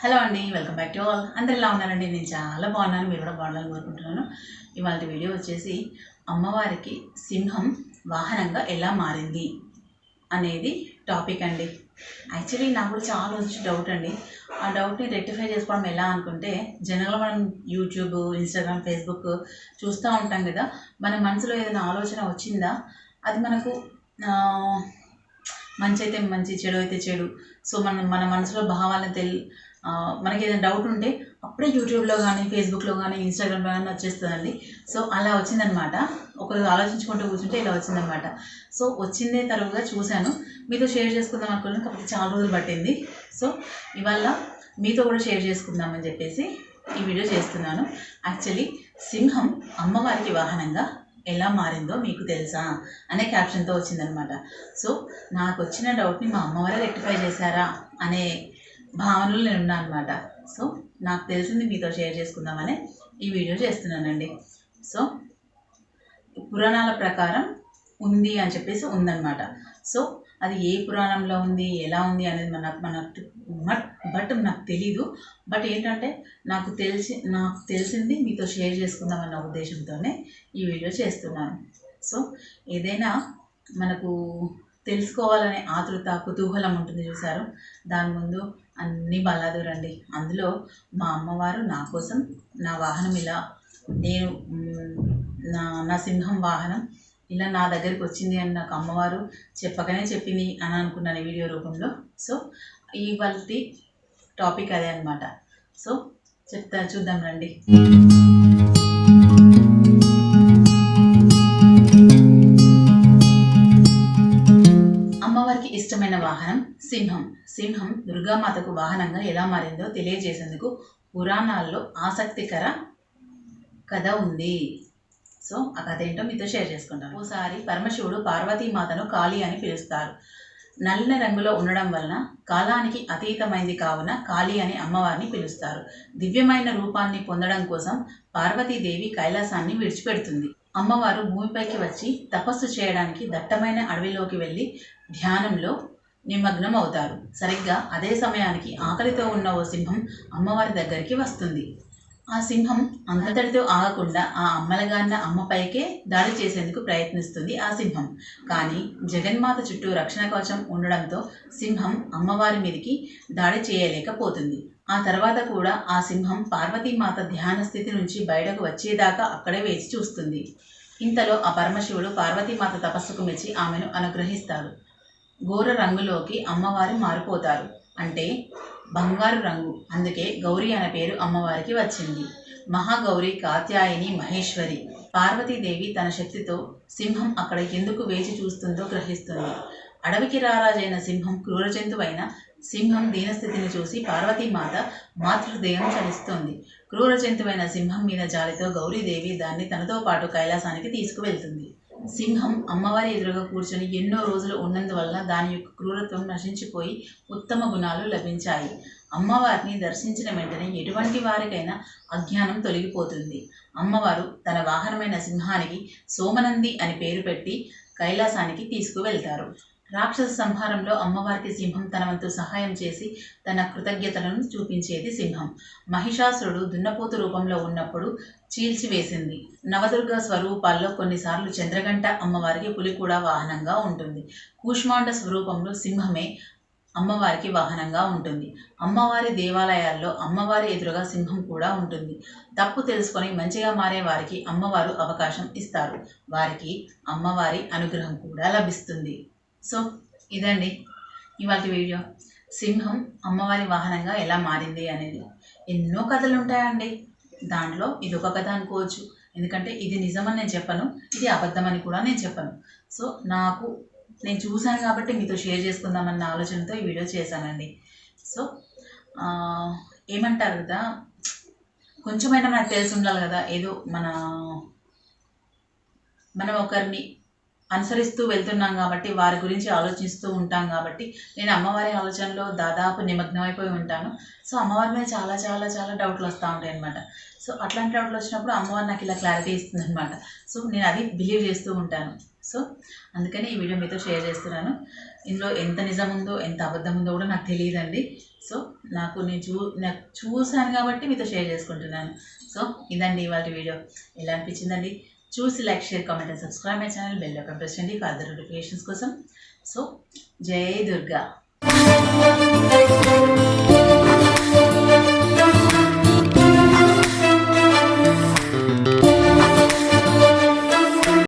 Hello అండి welcome back to all అందరు ఎలా ఉన్నారండి? నేను చాలా బాగున్నాను మీరు కూడా బాగుండాలని కోరుకుంటున్నాను. ఇవాళ వీడియో వచ్చేసి అమ్మవారికి సింహం వాహనంగా ఎలా మారింది అనేది టాపిక్ అండి. యాక్చువల్లీ నాకు కూడా చాలా రోజు డౌట్ అండి. ఆ డౌట్ని రెక్టిఫై చేసుకోవడం ఎలా అనుకుంటే జనరల్గా మనం యూట్యూబ్ ఇన్స్టాగ్రామ్ ఫేస్బుక్ చూస్తూ ఉంటాం కదా మన మనసులో ఏదైనా ఆలోచన వచ్చిందా? అది మనకు మంచి అయితే మంచి చెడు అయితే చెడు. సో మనం మన మనసులో భావాలను తెల్ మనకి ఏదైనా డౌట్ ఉంటే అప్పుడే యూట్యూబ్లో కానీ ఫేస్బుక్లో కానీ ఇన్స్టాగ్రామ్లో కానీ వచ్చేస్తుందండి. సో అలా వచ్చిందనమాట ఒకరు ఆలోచించుకుంటూ కూర్చుంటే ఇలా వచ్చిందనమాట సో వచ్చిందే తరువుగా చూశాను. మీతో షేర్ చేసుకుందాం అనుకున్నాను కాబట్టి చాలా రోజులు పట్టింది. సో ఇవాళ మీతో కూడా షేర్ చేసుకుందామని చెప్పేసి ఈ వీడియో చేస్తున్నాను. యాక్చువల్లీ సింహం అమ్మవారికి వాహనంగా ఎలా మారిందో మీకు తెలుసా? అనే క్యాప్షన్తో వచ్చిందనమాట సో నాకు వచ్చిన డౌట్ని మా అమ్మవారే రెక్టిఫై చేశారా? అనే భావనలో నేను ఉన్నా అనమాట సో నాకు తెలిసింది మీతో షేర్ చేసుకుందామని ఈ వీడియో చేస్తున్నానండి. సో పురాణాల ప్రకారం ఉంది అని చెప్పేసి ఉందన్నమాట. సో అది ఏ పురాణంలో ఉంది ఎలా ఉంది అనేది మన మనకు బట్ బట్ నాకు తెలీదు. బట్ ఏంటంటే నాకు తెలిసి నాకు తెలిసింది మీతో షేర్ చేసుకుందామన్న ఉద్దేశంతోనే ఈ వీడియో చేస్తున్నాను. సో ఏదైనా మనకు తెలుసుకోవాలనే ఆతృత కుతూహలం ఉంటుంది చూసారు. దాని ముందు అన్ని బలాదురండి. అందులో మా అమ్మవారు నా కోసం నా వాహనం ఇలా నేను నా నా సింహం వాహనం ఇలా నా దగ్గరికి వచ్చింది అని నాకు అమ్మవారు చెప్పకనే చెప్పింది అని అనుకున్నాను వీడియో రూపంలో. సో ఇవాళ టాపిక్ అదే అనమాట సో చెప్తా చూద్దాం రండి. సింహం దుర్గామాతకు వాహనంగా ఎలా మారిందో తెలియజేసేందుకు పురాణాల్లో ఆసక్తికర కథ ఉంది. సో ఆ కథ ఏంటో మీతో షేర్ చేసుకుంటాను. ఓసారి పరమశివుడు పార్వతీమాతను కాళీ అని పిలుస్తారు. నల్లని రంగులో ఉండడం వలన కాలానికి అతీతమైంది కావున కాళీ అని అమ్మవారిని పిలుస్తారు. దివ్యమైన రూపాన్ని పొందడం కోసం పార్వతీదేవి కైలాసాన్ని విడిచిపెడుతుంది. అమ్మవారు భూమిపైకి వచ్చి తపస్సు చేయడానికి దట్టమైన అడవిలోకి వెళ్ళి ధ్యానంలో నిమగ్నం అవుతారు సరిగ్గా అదే సమయానికి ఆకలితో ఉన్న ఓ సింహం అమ్మవారి దగ్గరికి వస్తుంది. ఆ సింహం అంతటితో ఆగకుండా ఆ అమ్మలగాన్న అమ్మపైకే దాడి చేసేందుకు ప్రయత్నిస్తుంది ఆ సింహం. కానీ జగన్మాత చుట్టూ రక్షణ కవచం ఉండడంతో సింహం అమ్మవారి మీదకి దాడి చేయలేకపోతుంది. ఆ తర్వాత కూడా ఆ సింహం పార్వతీమాత ధ్యాన స్థితి నుంచి బయటకు వచ్చేదాకా అక్కడే వేచి చూస్తుంది. ఇంతలో ఆ పరమశివుడు పార్వతీమాత తపస్సుకు మెచ్చి ఆమెను అనుగ్రహిస్తాడు. ఘోర రంగులోకి అమ్మవారు మారిపోతారు. అంటే బంగారు రంగు. అందుకే గౌరీ అనే పేరు అమ్మవారికి వచ్చింది. మహాగౌరి కాత్యాయని మహేశ్వరి. పార్వతీదేవి తన శక్తితో సింహం అక్కడ ఎందుకు వేచి చూస్తుందో గ్రహిస్తుంది. అడవికి రారాజైన సింహం క్రూర జంతువైన సింహం దీనస్థితిని చూసి పార్వతీమాత మాతృహృదయం చలిస్తోంది. క్రూర జంతువైన సింహం మీద జాలితో గౌరీదేవి దాన్ని తనతో పాటు కైలాసానికి తీసుకువెళ్తుంది. సింహం అమ్మవారి ఎదురుగా కూర్చొని ఎన్నో రోజులు ఉన్నందువల్ల దాని యొక్క క్రూరత్వం నశించిపోయి ఉత్తమ గుణాలు లభించాయి. అమ్మవారిని దర్శించిన వెంటనే ఎటువంటి వారికైనా అజ్ఞానం తొలగిపోతుంది. అమ్మవారు తన వాహనమైన సింహానికి సోమనంది అని పేరు పెట్టి కైలాసానికి తీసుకువెళ్తారు. రాక్షస సంహారంలో అమ్మవారికి సింహం తన వంతు సహాయం చేసి తన కృతజ్ఞతలను చూపించేది సింహం. మహిషాసురుడు దున్నపోతు రూపంలో ఉన్నప్పుడు చీల్చివేసింది. నవదుర్గ స్వరూపాల్లో కొన్నిసార్లు చంద్రగంట అమ్మవారికి పులి కూడా వాహనంగా ఉంటుంది. కూష్మాండ స్వరూపంలో సింహమే అమ్మవారికి వాహనంగా ఉంటుంది. అమ్మవారి దేవాలయాల్లో అమ్మవారి ఎదురుగా సింహం కూడా ఉంటుంది. తప్పు తెలుసుకొని మంచిగా మారే వారికి అమ్మవారు అవకాశం ఇస్తారు. వారికి అమ్మవారి అనుగ్రహం కూడా లభిస్తుంది. సో ఇదండి ఇవాళ వీడియో. సింహం అమ్మవారి వాహనంగా ఎలా మారింది అనేది. ఎన్నో కథలు ఉంటాయండి. దాంట్లో ఇది ఒక కథ అనుకోవచ్చు. ఎందుకంటే ఇది నిజమని నేను చెప్పను. ఇది అబద్ధమని కూడా నేను చెప్పను. సో నాకు నేను చూశాను కాబట్టి మీతో షేర్ చేసుకుందామన్న ఆలోచనతో ఈ వీడియో చేశానండి. సో ఏమంటారు కదా కొంచెమైనా మనకు తెలిసి ఉండాలి కదా ఏదో మన మనం ఒకరిని అనుసరిస్తూ వెళ్తున్నాం కాబట్టి వారి గురించి ఆలోచిస్తూ ఉంటాం కాబట్టి నేను అమ్మవారి ఆలోచనలో దాదాపు నిమగ్నమైపోయి ఉంటాను. సో అమ్మవారి మీద చాలా చాలా చాలా డౌట్లు వస్తూ ఉంటాయి అనమాట సో అట్లాంటి డౌట్లు వచ్చినప్పుడు అమ్మవారు నాకు ఇలా క్లారిటీ ఇస్తుంది అనమాట సో నేను అది బిలీవ్ చేస్తూ ఉంటాను. సో అందుకని ఈ వీడియో మీతో షేర్ చేస్తున్నాను. ఇందులో ఎంత నిజం ఉందో ఎంత అబద్ధం ఉందో కూడా నాకు తెలియదండి. సో నాకు నేను చూ నాకు చూశాను కాబట్టి మీతో షేర్ చేసుకుంటున్నాను. సో ఇదండి ఇవాళ వీడియో. ఎలా అనిపించిందండి? చూసి like share comment and subscribe my channel. Bell icon press చేయండి ఫర్దర్ నోటిఫికేషన్స్ కోసం. సో జై దుర్గా.